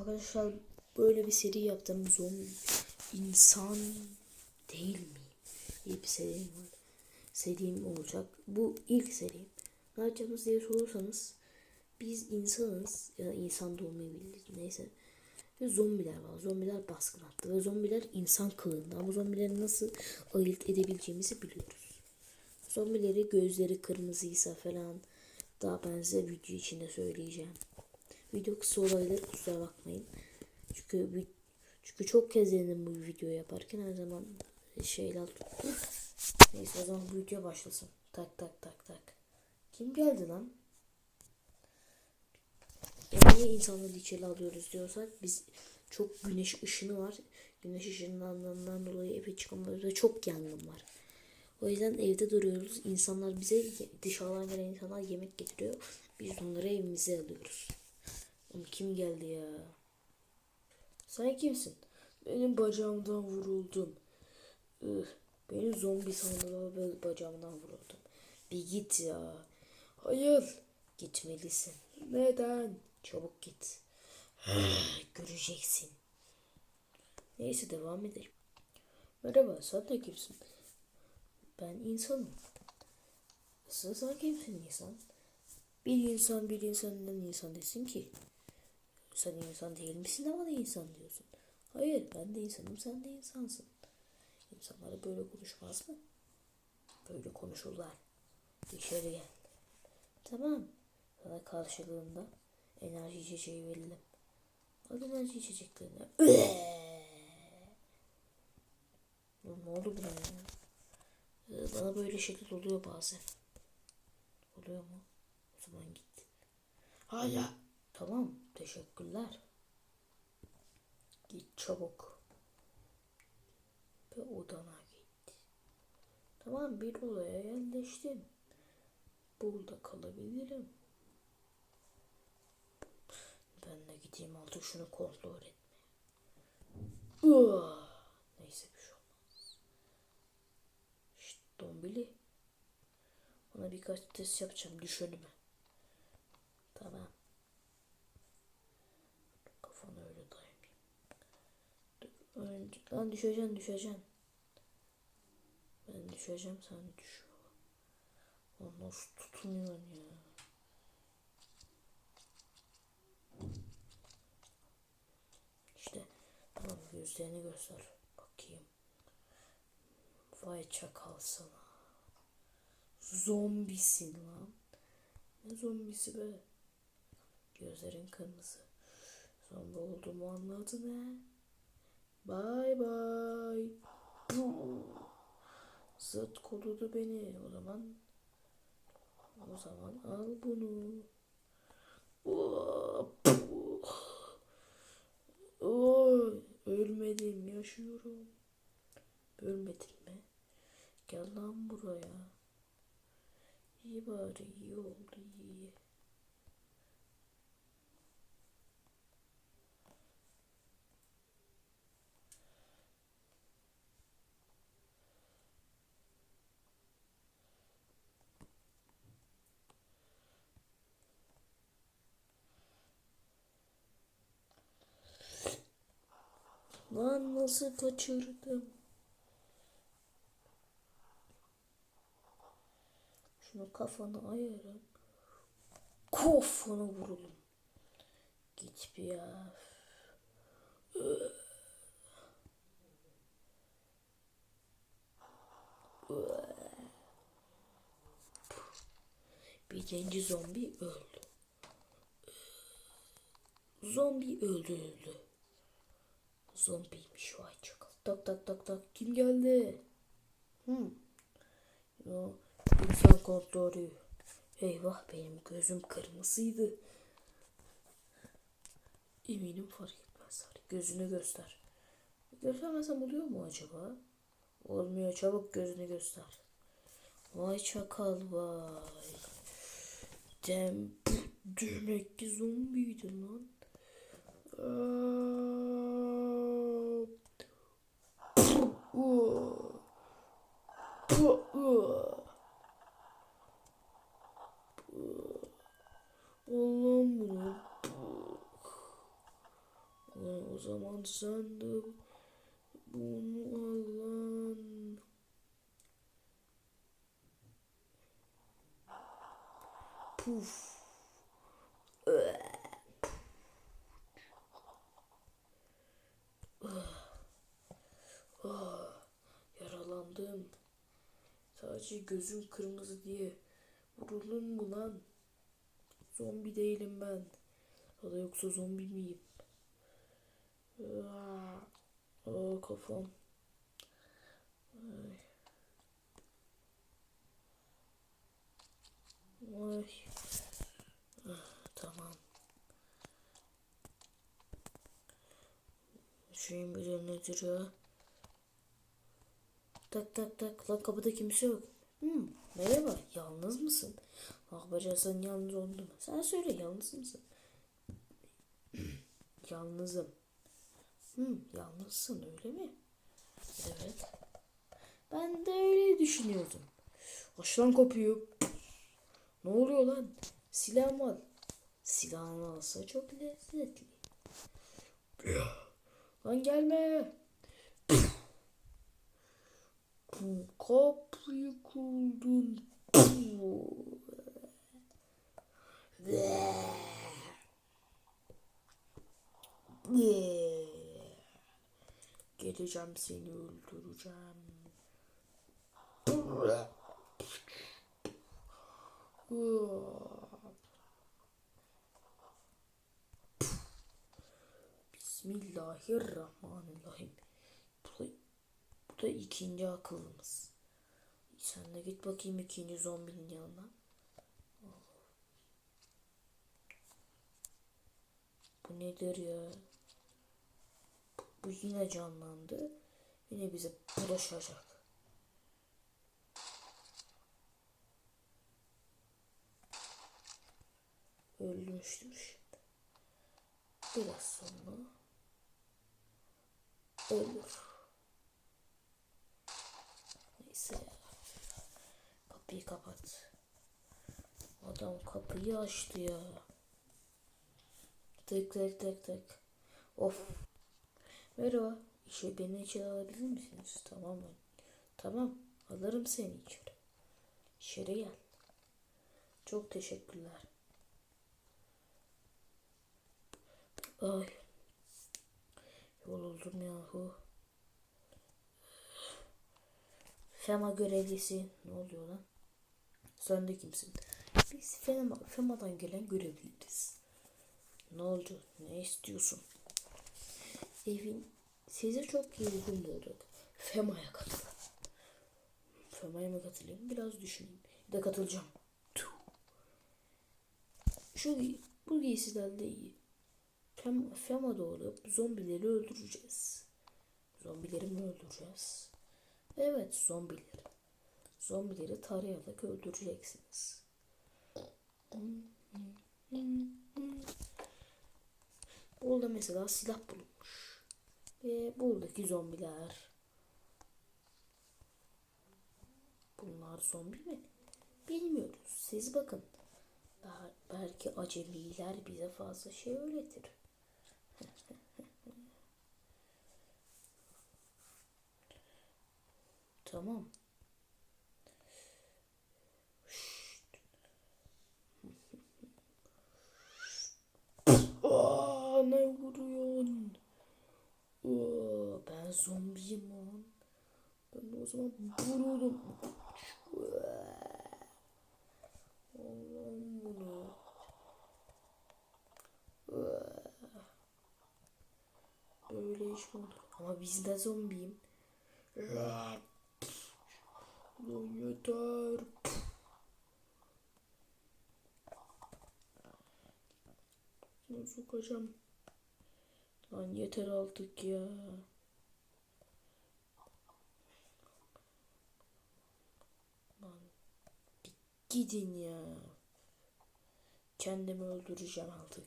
Arkadaşlar böyle bir seri yaptım. Zombi insan değil mi? diye bir serim var. Serim olacak. Bu ilk serim. Ne yapacağımız diye sorarsanız biz insanız ya da insan da olmayabilir neyse. Ve zombiler var. Zombiler baskın attı. Ve zombiler insan kılığında. Ama zombileri nasıl ayırt edebileceğimizi biliyoruz. Zombileri gözleri kırmızıysa falan daha ben size video içinde söyleyeceğim. Video kısa olabilir kusura bakmayın. Çünkü çünkü çok kez denedim bu videoyu yaparken her zaman şeyler Neyse o zaman bu video başlasın. Tak tak tak tak. Kim geldi lan? Ya niye insanları içeri alıyoruz diyorsak biz çok güneş ışını var. Güneş ışınlarından dolayı eve ve çok yangın var. O yüzden evde duruyoruz. İnsanlar bize dışarıdan gelen insanlar yemek getiriyor. Biz onları evimize alıyoruz. Oğlum kim geldi ya? Sen kimsin? Benim bacağımdan vuruldum. Ih, beni zombi sandılar ve bacağımdan vuruldum. Bir git ya. Hayır. Gitmelisin. Neden? Çabuk git. Göreceksin. Neyse devam edelim. Merhaba sen de kimsin? Ben insanım. Sen, sen kimsin insan? Bir insan bir insan neden insan desin ki? Sen insan değil misin ama da insan diyorsun. Hayır ben de insanım sen de insansın. İnsanlar böyle konuşmaz mı? Böyle konuşurlar. Dışarı gel. Tamam. Sana karşılığında enerji içeceği verelim. Al enerji içeceklerini. Ne oldu buna ya? Ee, Bana böyle şeyler oluyor bazen. Oluyor mu? O zaman git. Hayır. Tamam. Teşekkürler. Git çabuk. Ve odana git. Tamam bir odaya yerleştim. Burada kalabilirim. Ben de gideyim artık şunu kontrol etmeye. Uah! Neyse bir şey olmaz. Şşt dombili. Ona birkaç test yapacağım düş önüme. Tamam. Kafanı öyle dayamayayım. Dur, Önce, lan düşeceksin düşeceksin. Ben düşeceğim sen düş. Lan nasıl tutunuyorsun ya? İşte tamam gözlerini göster. Bakayım. Vay çakal sana. Zombisin lan. Ne zombisi be? Gözlerin kırmızı. Zombi olduğumu anladın he? Bye. Puh. Zıt kodudu beni. O zaman o zaman al bunu. Oy, ölmedim yaşıyorum. Ölmedin mi? Gel lan buraya. İyi bari iyi oldu iyi. Lan nasıl kaçırdım? Şunu kafana ayırın. Kafana vurulun. Git bir ya. Birinci zombi öldü. Zombi öldürüldü. Zombiymiş vay çakal. Tak tak tak tak kim geldi? Hmm. Ya, insan kontrolü. Eyvah benim gözüm kırmızıydı. Eminim fark etmez. Gözünü göster. Göstermesem oluyor mu acaba? Olmuyor çabuk gözünü göster. Vay çakal vay. Dem demek ki zombiydi lan. Aa, Allah'ım bunu. O zaman sen de bunu alan. Puf. Ah, Yaralandım. Sadece gözüm kırmızı diye vurulun mu lan? Zombi değilim ben. Ya da yoksa zombi miyim? Aa, aa kafam. Ay. Ay. Ah, tamam. Şeyin bir nedir ya? Tak tak tak. Lan kapıda kimse yok. Hmm, merhaba. Yalnız mısın? Ah bacı sen yalnız oldun? Sen söyle yalnız mısın? Yalnızım. Hmm, yalnızsın öyle mi? Evet. Ben de öyle düşünüyordum. Aç lan kapıyı. Ne oluyor lan? Silahım var. Silahını alsa çok lezzetli. Lan gelme. Bu kapıyı kurdun. Geleceğim seni öldüreceğim. Bismillahirrahmanirrahim. Da ikinci akıllımız. Sen de git bakayım ikinci zombinin yanına. Bu nedir ya? Bu yine canlandı. Yine bize bulaşacak. Ölmüştür şimdi. Biraz sonra ölür. Neyse ya. Kapıyı kapat. Adam kapıyı açtı ya. Tık tık tık tık. Of. Merhaba. İşe beni içeri alabilir misiniz? Tamam mı? Tamam. Alırım seni içeri. İçeri gel. Çok teşekkürler. Ay. Yoruldum yahu. Fema görevlisi. Ne oluyor lan? Sen de kimsin? Biz Fema, Fema'dan gelen görevliyiz. Ne oldu? Ne istiyorsun? Evin size çok uygun bulduk. Fema'ya katılın. Fema'ya mı katılayım? Biraz düşüneyim. Bir de katılacağım. Şu bu giysilerle iyi. Fem, Fema doğru zombileri öldüreceğiz. Zombileri mi öldüreceğiz? Evet zombileri. Zombileri tarayarak öldüreceksiniz. Burada mesela silah bulunmuş. Ve buradaki zombiler. Bunlar zombi mi? Bilmiyoruz. Siz bakın. Belki acemiler bize fazla şey öğretir. tamam. Aa, ne vuruyorsun? Ben zombiyim lan. Ben o zaman vururum. Allah'ım bunu. Böyle iş mi? Ama biz de zombiyim. Lan yeter. Bunu sokacağım. Lan yeter artık ya. Lan gidin ya. Kendimi öldüreceğim artık.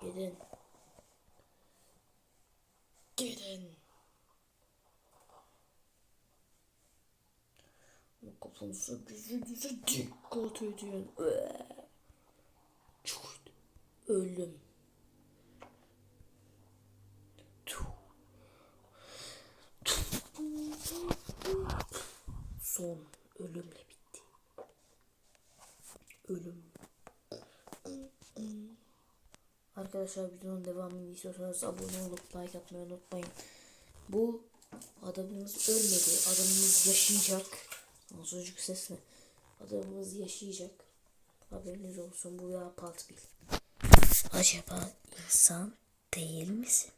Gidin. Gidin. Kafanıza gözünüze dikkat edin. Ölüm. Son ölümle bitti. Ölüm. Arkadaşlar videonun devamını istiyorsanız abone olup like atmayı unutmayın. Bu adamımız ölmedi. Adamımız yaşayacak. Azıcık ses mi? Adamımız yaşayacak. Haberiniz olsun bu ya Paltbil. Acaba insan değil misin?